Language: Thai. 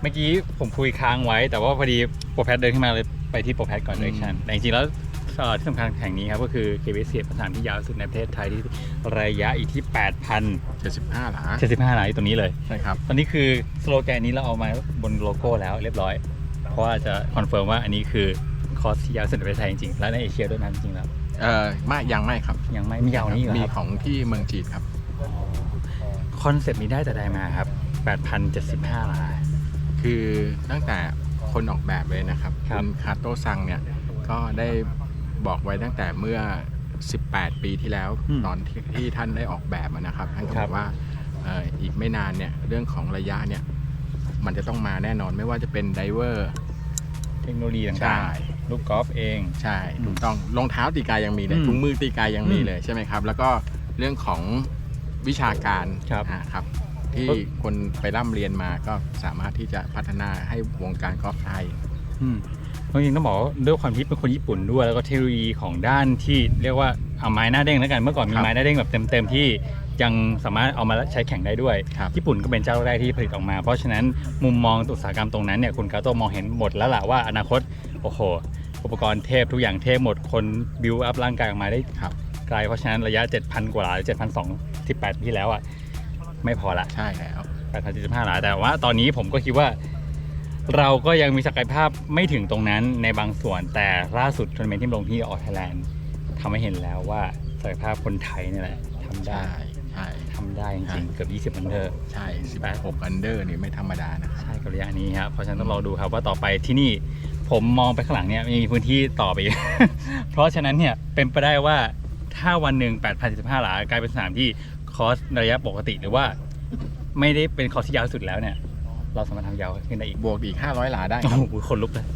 เมื่อกี้ผมคุยค้างไว้ แต่ว่าพอดีโปรแพทเดินขึ้นมาเลยไปที่โปรแพทก่อนเด r ชันแต่จริงๆแล้วเอ่อที่สำคัญแห่งนี้ครับก็คือ KBC เป็นสนามที่ยาวที่สุดในประเทศไทยที่ระยะอีกที่75หลา8,075หลายตรงนี้เลย ใช่ครับ ตอนนี้คือสโลแกนนี้เราเอามาบนโลโก้แล้วเรียบร้อย เพราะว่าจะคอนเฟิร์มว่าอันนี้คือคอร์สที่ยาวที่สุดในประเทศไทยจริงๆ และในเอเชียด้วยนะจริงๆแล้ว เอ่อไม่ยังไม่ครับยังไม่ไม่ยาวนี้เหรอมีครับของที่เมืองจีนครับ คอนเซปต์นี้ได้แต่ใดมาครับ 8,075หลาคือตั้งแต่คนออกแบบเลยนะครับครับ ณคาโตะซังเนี่ยก็ได้บอกไว้ตั้งแต่เมื่อ 18 ปีที่แล้วตอนที่ที่ท่านได้ออกแบบอะนะครับท่านก็บอกว่าเอ่ออีกไม่นานเนี่ยเรื่องของระยะเนี่ยมันจะต้องมาแน่นอนไม่ว่าจะเป็นไดเวอร์ เทคโนโลยีใช่ ต่างๆ ลูกกอล์ฟเอง ใช่ถูกต้องรองเท้าตีกายยังมีเลยอืมถุงมือตีกายยังมีอืมเลยใช่ไหมครับ แล้วก็เรื่องของวิชาการครับ อ่าครับ ที่ก็คนไปร่ำเรียนมาก็สามารถที่จะพัฒนาให้วงการกอล์ฟไทยอืมเพราะจริงๆต้องบอกว่าด้วยความที่เป็นคนญี่ปุ่นด้วยแล้วก็เทคโนโลยีของด้านที่เรียกว่าเอาไม้หน้าเด้งแล้วกันเมื่อก่อนมีครับไม้หน้าเด้งแบบเต็มๆที่ยังสามารถเอามาใช้แข่งได้ด้วยครับญี่ปุ่นก็เป็นเจ้าแรกที่ผลิตออกมา เพราะฉะนั้นมุมมองอุตสาหกรรมตรงนั้นเนี่ยคุณกาโตมองเห็นหมดแล้วล่ะว่าอนาคตโอ้โห อุปกรณ์เทพทุกอย่างเทพหมดคนบิวอัพร่างกายออกมาได้ครับไกลเพราะฉะนั้นระยะ 7,000 กว่าหลาหรือ7,200 18ปีที่แล้วอะ ไม่พอละใช่แล้ว8,075หลาแต่ว่าตอนนี้ผมก็คิดว่า เราก็ยังมีศักยภาพไม่ถึงตรงนั้นในบางส่วน แต่ล่าสุดทัวร์นาเมนต์ที่ลงที่ออสไทยแลนด์ทำให้เห็นแล้วว่าศักยภาพคนไทยนี่แหละทำได้ใช่ใช่ทำได้จใช่ริงๆเกือบ20มันเดอร์ใช่16อันเดอร์นี่ไม่ธรรมดานะครับใช่กับระยะนี้ครับเพราะฉะนั้นต้องรอดูครับว่าต่อไปที่นี่ผมมองไปข้างหลังเนี่ยมีพื้นที่ต่อไปอีกเพราะฉะนั้นเนี่ยเป็นไปได้ว่าถ้าวันหนึ่ง8,075หลากลายเป็นสนามที่ค อร์สระยะปกติหรือว่า ไม่ได้เป็นคอร์สที่ยาวที่สุดแล้วเนี่ย เราสามารถทำยาวขึ้นได้อีกบวกอีก500 หลาได้คโอ้รับ โหคนลุกเลย